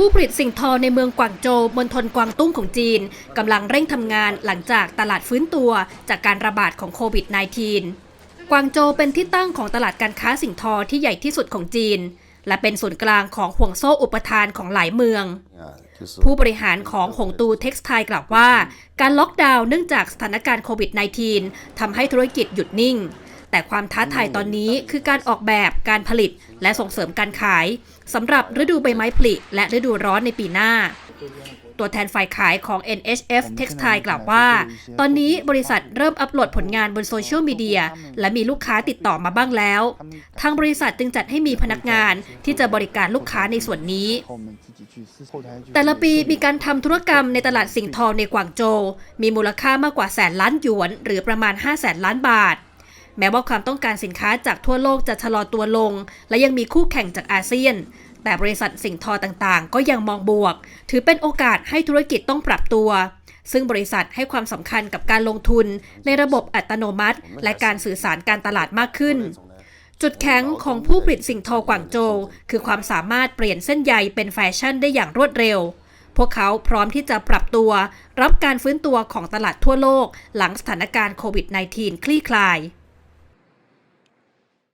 ผู้ผลิตสิ่งทอในเมืองกวางโจวมณฑลกวางตุ้งของจีนกำลังเร่งทำงานหลังจากตลาดฟื้นตัวจากการระบาดของโควิด -19 กวางโจวเป็นที่ตั้งของตลาดการค้าสิ่งทอที่ใหญ่ที่สุดของจีน และเป็นศูนย์กลางของห่วงโซ่อุปทานของหลายเมือง ผู้บริหารของหงตูเท็กซ์ไทกล่าวว่า การล็อกดาวน์เนื่องจากสถานการณ์โควิด -19 ทำให้ธุรกิจหยุดนิ่ง แต่ความท้าทายตอนนี้คือการออกแบบการผลิตและส่งเสริมการขายสำหรับฤดูใบไม้ผลิและฤดูร้อนในปีหน้า ตัวแทนฝ่ายขายของ NHF Textile กล่าวว่า ตอนนี้บริษัทเริ่มอัปโหลดผลงานบนโซเชียลมีเดียและมีลูกค้าติดต่อมาบ้างแล้ว ทางบริษัทจึงจัดให้มีพนักงานที่จะบริการลูกค้าในส่วนนี้ แต่ละปีมีการทำธุรกรรมในตลาดสิ่งทองในกวางโจวมีมูลค่ามากกว่าแสนล้านหยวน หรือประมาณ 5 0 0แสนล้านบาท แม้ว่าความต้องการสินค้าจากทั่วโลกจะชะลอตัวลง และยังมีคู่แข่งจากอาเซียน แต่บริษัทสิ่งทอต่างๆ ก็ยังมองบวก ถือเป็นโอกาสให้ธุรกิจต้องปรับตัว ซึ่งบริษัทให้ความสำคัญกับการลงทุนในระบบอัตโนมัติ และการสื่อสารการตลาดมากขึ้นจุดแข็งของผู้ผลิตสิ่งทอกวางโจวคือความสามารถเปลี่ยนเส้นใยเป็นแฟชั่นได้อย่างรวดเร็ว พวกเขาพร้อมที่จะปรับตัว รับการฟื้นตัวของตลาดทั่วโลก หลังสถานการณ์โควิด -19 คลี่คลาย